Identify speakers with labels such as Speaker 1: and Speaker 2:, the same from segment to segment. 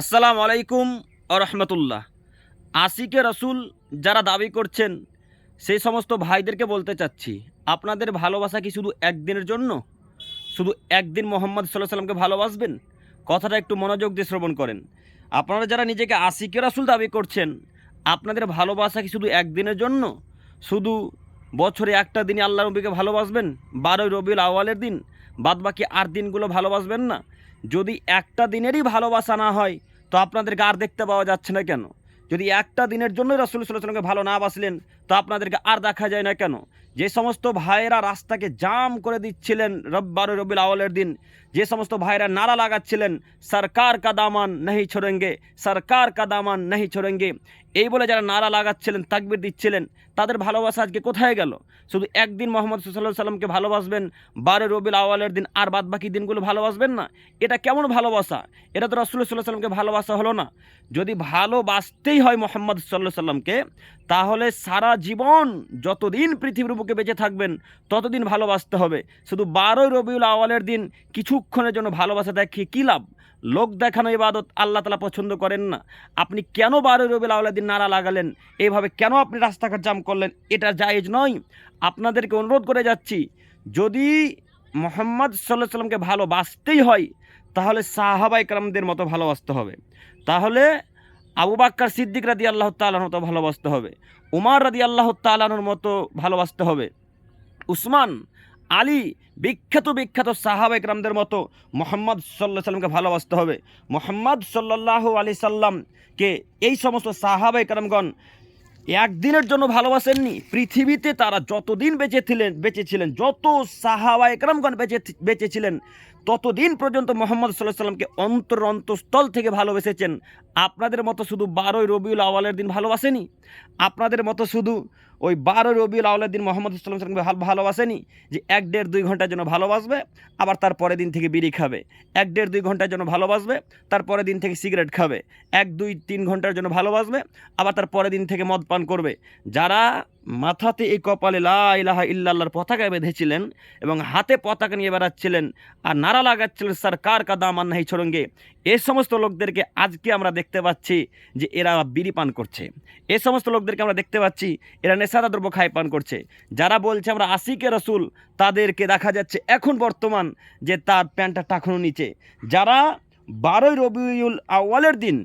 Speaker 1: আসসালামু আলাইকুম রহমতুল্লাহ। আশিকে রসুল যারা দাবি করছেন, সেই সমস্ত ভাইদেরকে বলতে চাচ্ছি, আপনাদের ভালোবাসা কি শুধু একদিনের জন্য? শুধু একদিন মোহাম্মদ সাল্লাহ সাল্লামকে ভালোবাসবেন? কথাটা একটু মনোযোগ দিয়ে শ্রবণ করেন। আপনারা যারা নিজেকে আশিকে রসুল দাবি করছেন, আপনাদের ভালোবাসা কি শুধু একদিনের জন্য? শুধু বছরে একটা দিনই আল্লাহ নবীকে ভালোবাসবেন? বারোই রবিউল আওয়ালের দিন? বাদ বাকি আর দিনগুলো ভালোবাসবেন না? যদি একটা দিনেরই ভালোবাসা না হয়, তো আপনাদেরকে আর দেখতে পাওয়া যাচ্ছে না কেন? যদি একটা দিনের জন্যই রসুল সাল্লামকে ভালো না বাসলেন, তো আপনাদেরকে আর দেখা যায় না কেন? যে সমস্ত ভাইয়েরা রাস্তাকে জাম করে দিচ্ছিলেন রব্বার রবিল আওয়ালের দিন যে সমস্ত ভাইরা নারা লাগাচ্ছিলেন, সরকার কা দামান নেই ছোড়েঙ্গে, সরকার কা দামান নেই ছোড়েঙ্গে। এই বলে যারা নারা লাগাচ্ছিলেন, তাকবির দিচ্ছিলেন, তাদের ভালোবাসা আজকে কোথায় গেল? শুধু একদিন মোহাম্মদ সাল্লাহ সাল্লামকে ভালোবাসবেন বারো রবিল আওয়ালের দিন, আর বাদ বাকি দিনগুলো ভালোবাসবেন না? এটা কেমন ভালোবাসা? এটা তো রসুল্লাহ সাল্লাহ সাল্লামকে ভালোবাসা হলো না। যদি ভালোবাসতেই হয় মোহাম্মদ সাল্লাহ সাল্লামকে তাহলে সারা জীবন যতদিন পৃথিবীর বুকে বেঁচে থাকবেন, ততদিন ভালোবাসতে হবে। শুধু বারোই রবিউল আওয়ালের দিন কিছুক্ষণের জন্য ভালোবাসা দেখিয়ে কী লাভ? লোক দেখানো ইবাদত আল্লাহ তালা পছন্দ করেন না। আপনি কেন বারোই রবিউল আওয়ালের দিন নারা লাগালেন? এইভাবে কেন আপনি রাস্তাঘাট জাম করলেন? এটা জায়েজ নয়। আপনাদেরকে অনুরোধ করে যাচ্ছি, যদি মোহাম্মদ সাল্লাহ সাল্লামকে ভালোবাসতেই হয়, তাহলে সাহাবাই কালামদের মতো ভালোবাসতে হবে। তাহলে আবু বাক্কার সিদ্দিক রাদি আল্লাহ তালার মতো ভালোবাসতে হবে। উমার রাদি আল্লাহ তালানোর মতো ভালোবাসতে হবে। উসমান আলী, বিখ্যাত বিখ্যাত সাহাবা একরামদের মতো মোহাম্মদ সাল্লাহ সাল্লামকে ভালোবাসতে হবে। মোহাম্মদ সাল্লাহ আলি সাল্লামকে এই সমস্ত সাহাবা একরামগণ একদিনের জন্য ভালোবাসেননি। পৃথিবীতে তারা যতদিন বেঁচে ছিলেন বেঁচে ছিলেন, যত সাহাবা একরামগণ বেঁচে বেঁচে ছিলেন, ততদিন পর্যন্ত মোহাম্মদ সাল্লাহ সাল্লামকে অন্তর, অন্তঃস্থল থেকে ভালোবেসেছেন। আপনাদের মতো শুধু বারোই রবিউল আওয়ালের দিন ভালোবাসেনি। আপনাদের মতো শুধু ওই বারো রবিউল আউলাদ্দিন দিন মোহাম্মদ সাল্লাম সাল্লামকে ভালো ভালোবাসেনি যে এক দেড় দুই ঘণ্টার জন্য ভালোবাসবে, আবার তার পরের দিন থেকে বিড়ি খাবে। এক দেড় দুই ঘণ্টার জন্য ভালোবাসবে, তার পরের দিন থেকে সিগারেট খাবে। এক দুই তিন ঘণ্টার জন্য ভালোবাসবে, আবার তার পরের দিন থেকে মদ পান করবে। যারা মাথাতে এই কপালে লা ইলাহা ইল্লাল্লাহর পতাকা বেঁধেছিলেন এবং হাতে পতাকা নিয়ে বেড়াচ্ছিলেন আর নারা লাগাচ্ছিলেন সরকার কা দাম আর নাই ছোড়ঙ্গে। এই সমস্ত লোকদেরকে আজকে আমরা দেখতে পাচ্ছি যে এরা বিড়ি পান করছে। এই সমস্ত লোকদেরকে আমরা দেখতে পাচ্ছি এরা নেশাদা দ্রব্য খাই পান করছে। যারা বলছে আমরা আশিকে রসুল, তাদেরকে দেখা যাচ্ছে এখন বর্তমান যে তার প্যান্টটা টাকানো নিচে। যারা বারোই রবিউল আওয়ালের দিন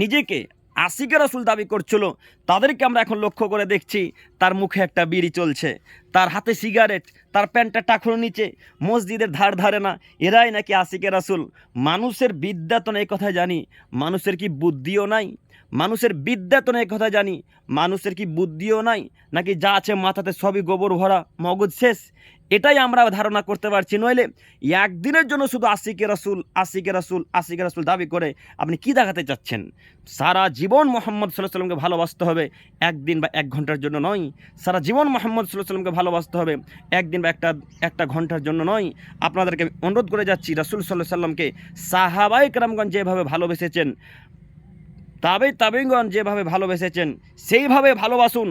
Speaker 1: নিজেকে আশিকে রসুল দাবি করছিল, তাদেরকে আমরা এখন লক্ষ্য করে দেখছি তার মুখে একটা বিড়ি চলছে। তার হাতে সিগারেট তার প্যান্টটা টাকুর নিচে, মসজিদের ধার ধারে না, এরাই নাকি আশিকে রাসুল। মানুষের বিদ্যা তো এই কথা জানি, মানুষের কি বুদ্ধিও নাই? মানুষের বিদ্যা তো এই কথা জানি, মানুষের কি বুদ্ধিও নাই? নাকি যা আছে মাথাতে সবই গোবর ভরা, মগজ শেষ? এটাই আমরা ধারণা করতে পারছি, নইলে একদিনের জন্য শুধু আশিকে রাসুল আশিকে রাসুল আশিকে রাসুল দাবি করে আপনি কি দেখাতে চাচ্ছেন? সারা জীবন মোহাম্মদ সাল্লাহ সাল্লামকে ভালোবাসতে হবে, একদিন বা এক ঘণ্টার জন্য নয়, সারা জীবন মোহাম্মদ সাল্লাহ সাল্লামকে ভালোবাসতে হবে। একদিন বা একটা একটা ঘণ্টার জন্য নয়। আপনাদেরকে অনুরোধ করে যাচ্ছি, রাসুল সাল্লাহ সাল্লামকে সাহাবাই কারামগঞ্জ যেভাবে ভালোবেসেছেন, তবে তাবেগণ যেভাবে ভালোবেসেছেন, সেইভাবে ভালোবাসুন।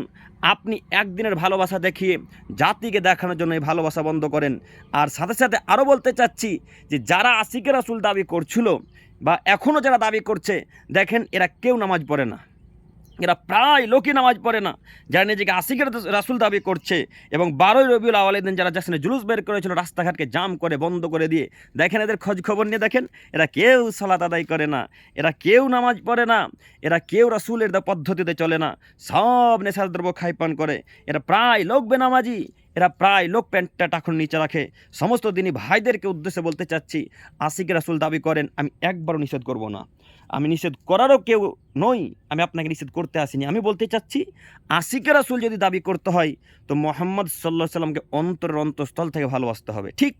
Speaker 1: আপনি একদিনের ভালোবাসা দেখিয়ে জাতিকে দেখানোর জন্য এই ভালোবাসা বন্ধ করেন। আর সাথে সাথে আরও বলতে চাচ্ছি যে, যারা আশিকে রাসুল দাবি করছিল বা এখনও যারা দাবি করছে, দেখেন এরা কেউ নামাজ পড়ে না। এরা প্রায় লোকই নামাজ পড়ে না। যারা নিজেকে আশিকের রাসুল দাবি করছে এবং বারোই রবিউল আওয়ালের দিন যারা জাসনে জুলুস বের করেছিল, রাস্তাঘাটকে জাম করে বন্ধ করে দিয়ে, দেখেন এদের খোঁজ খবর নিয়ে দেখেন, এরা কেউ সলাত আদায় করে না, এরা কেউ নামাজ পড়ে না, এরা কেউ রাসুলের পদ্ধতিতে চলে না, সব নেশার দ্রব্য খাইপান করে, এরা প্রায় লোক বেনামাজি। এরা প্রায় লোক প্যান্টটা টাখন নিচে রাখে। সমস্ত দিনই ভাইদেরকে উদ্দেশ্যে বলতে চাচ্ছি আসিক রাসুল দাবি করেন, আমি একবারও নিষেধ করব না। আমি নিষেধ করারও কেউ নই, আমি আপনাকে নিষেধ করতে আসিনি। আমি বলতে চাচ্ছি আশিকে রাসুল যদি দাবি করতে হয়, তো মোহাম্মদ সাল্লাহ সাল্লামকে অন্তরের অন্তঃস্থল থেকে ভালোবাসতে হবে। ঠিক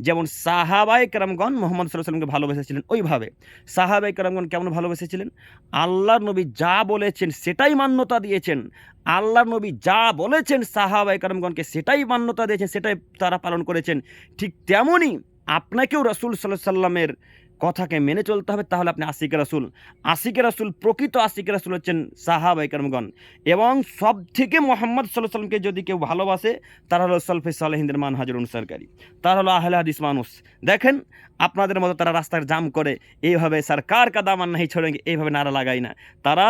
Speaker 1: যেমন সাহাবাই কেরামগণ মোহাম্মদ সাল্লামকে ভালোবেসেছিলেন ওইভাবে। সাহাবাই কেরামগণ কেমন ভালোবেসেছিলেন? আল্লাহ নবী যা বলেছেন সেটাই মান্যতা দিয়েছেন। আল্লাহ নবী যা বলেছেন সাহাবাই কেরামগণকে সেটাই মান্যতা দিয়েছেন, সেটাই তারা পালন করেছেন। ঠিক তেমনই আপনাকেও রসুল সাল্লাহ সাল্লামের কথাকে মেনে চলতে হবে, তাহলে আপনি আশিকে রাসুল। আশিকে রাসুল, প্রকৃত আশিকে রাসুল হচ্ছেন সাহাবাই কারমগণ এবং সব থেকে মোহাম্মদ সাল্লাহ সাল্লামকে যদি কেউ ভালোবাসে, তারা হলো সলফে সালেহিনদের মান হাজর অনুসারকারী। তারা হলো আহলে হাদিস মানুষ। দেখেন, আপনাদের মতো তারা রাস্তার জাম করে, এইভাবে সরকার কা দামান নাহি ছোড়েঙ্গে এইভাবে নারা লাগায় না। তারা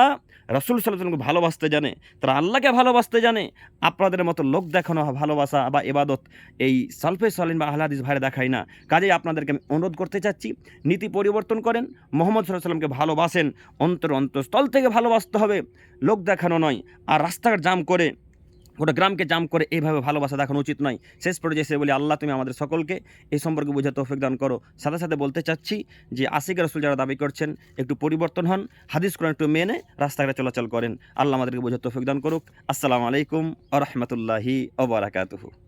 Speaker 1: রসুল সাল্লামকে ভালোবাসতে জানে, তারা আল্লাহকে ভালোবাসতে জানে। আপনাদের মতো লোক দেখানো ভালোবাসা বা এবাদত এই সালফে সালিন বা আহলাদিস ভাইরে দেখায় না। কাজেই আপনাদেরকে আমি অনুরোধ করতে চাচ্ছি নীতি পরিবর্তন করেন। মোহাম্মদ সাল্লামকে ভালোবাসেন। অন্তর অন্তঃস্থল থেকে ভালোবাসতে হবে। লোক দেখানো নয়। আর রাস্তাঘাট জাম করে, গোটা গ্রামকে জাম করে এইভাবে ভালোবাসা দেখানো উচিত নয়। শেষ পর্যায়ে এসে বলি, আল্লাহ, তুমি আমাদের সকলকে এই সম্পর্কে বোঝা তৌফিক দান করো। সাথে সাথে বলতে চাচ্ছি যে, আশিক রসুল যারা দাবি করছেন, একটু পরিবর্তন হন। হাদিস কোরআন একটু মেনে রাস্তাঘাটে চলাচল করেন। আল্লাহ আমাদেরকে বোঝা তৌফিক দান করুক। আসসালামু আলাইকুম আ রহমতুল্লাহি ওবরাকাতুহু